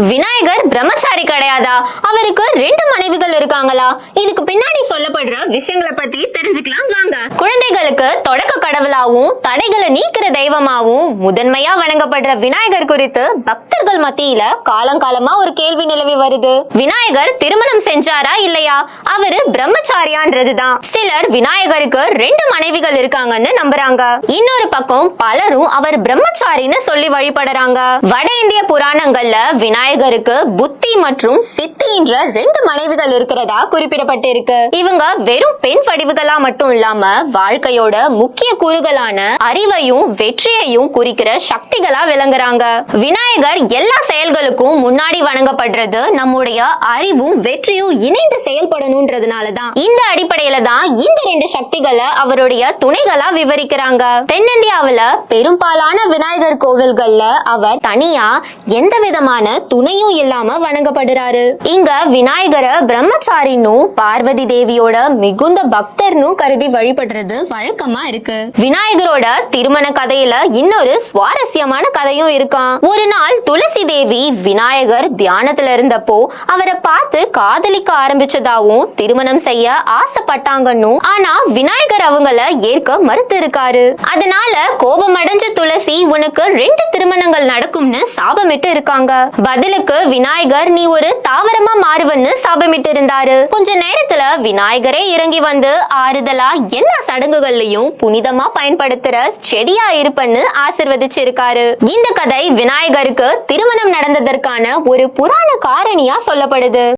விநாயகர் பிரம்மச்சாரி கிடையாதா? அவருக்கு ரெண்டு மனைவிகள் இருக்காங்களா? இதுக்கு பின்னாடி சொல்லப்படுற விஷயங்களை பத்தி தெரிஞ்சுக்கலாம். குழந்தைகளுக்கு தொடக்க கடவுளாகவும் தடைகளை நீக்கிற தெய்வமாகவும் முதன்மையா வணங்கப்படுற விநாயகர் குறித்து பக்தர்கள் மத்தியில காலங்காலமா ஒரு கேள்வி நிலவி வருது. விநாயகர் திருமணம் செஞ்சாரா இல்லையா? அவரு பிரம்மச்சாரியான்றதுதான். சிலர் விநாயகருக்கு ரெண்டு மனைவிகள் இருக்காங்கன்னு நம்புறாங்க. இன்னொரு பக்கம் பலரும் அவர் பிரம்மச்சாரின்னு சொல்லி வழிபடுறாங்க. வட இந்திய புராணங்கள்ல விநாயகருக்கு புத்தி மற்றும் சித்தி என்ற ரெண்டு மனைவிகள் இருக்கிறதா குறிப்பிடப்பட்டிருக்கு. இவங்க வெறும் பெண் வடிவுகளா மட்டும் இல்லாம வாழ்க்கையோட முக்கிய கூறுகளான அறிவையும் வெற்றியையும் குறிக்கிற சக்திகளா விளங்குறாங்க. விநாயகர் எல்லா செயல்களுக்கும் முன்னாடி வணங்கப்படுறது நம்முடைய அறிவும் வெற்றியும் இணைந்து செயல்படணும்ன்றதுனாலதான் இந்த அடிப்படையில தான் இந்த ரெண்டு சக்திகளை அவருடைய துணைகளா விவரிக்கிறாங்க. தென்னிந்தியாவுல பெரும்பாலான விநாயகர் கோவில்கள்ல அவர் தனியா எந்த விதமான துணையும் இல்லாம வணங்கப்படுறாரு. இங்க விநாயகரை பிரம்மச்சாரின்னும் பார்வதி தேவியோட மிகுந்த பக்தர்னும் கருதி வழிபடுறது வழக்கமா இருக்கு. விநாயகரோட திருமண கதையில இன்னொரு சுவாரஸ்யமான கதையும் இருக்கான். ஒரு நாள் துளசி தேவி விநாயகர் தியானத்துல இருந்தப்போ அவரை பார்த்து காதலிக்க ஆரம்பிச்சதாவும் திருமணம் செய்ய ஆசைப்பட்டாங்கன்னு. ஆனா விநாயகர் அவங்கள ஏற்க மறுத்து இருக்காரு அதனால கோபம் அடைஞ்ச துளசி உனக்கு ரெண்டு திருமணங்கள் நடக்கும்னு சாபமிட்டு இருக்காங்க. பதிலுக்கு விநாயகர் நீ ஒரு தாவரமா மாறுவன்னு சாபமிட்டு இருந்தாரு கொஞ்ச நேரத்துல விநாயகரே இறங்கி வந்து ஆறுதலா எல்லா சடங்குகள்லயும் புனிதமா பயன்படுத்துற செடியா இருப்பன்னு ஆசிர்வதிச்சிருக்காரு. இந்த கதை விநாயகருக்கு திருமணம் நடந்ததற்கான ஒரு புராண காரணியா சொல்லப்படுது.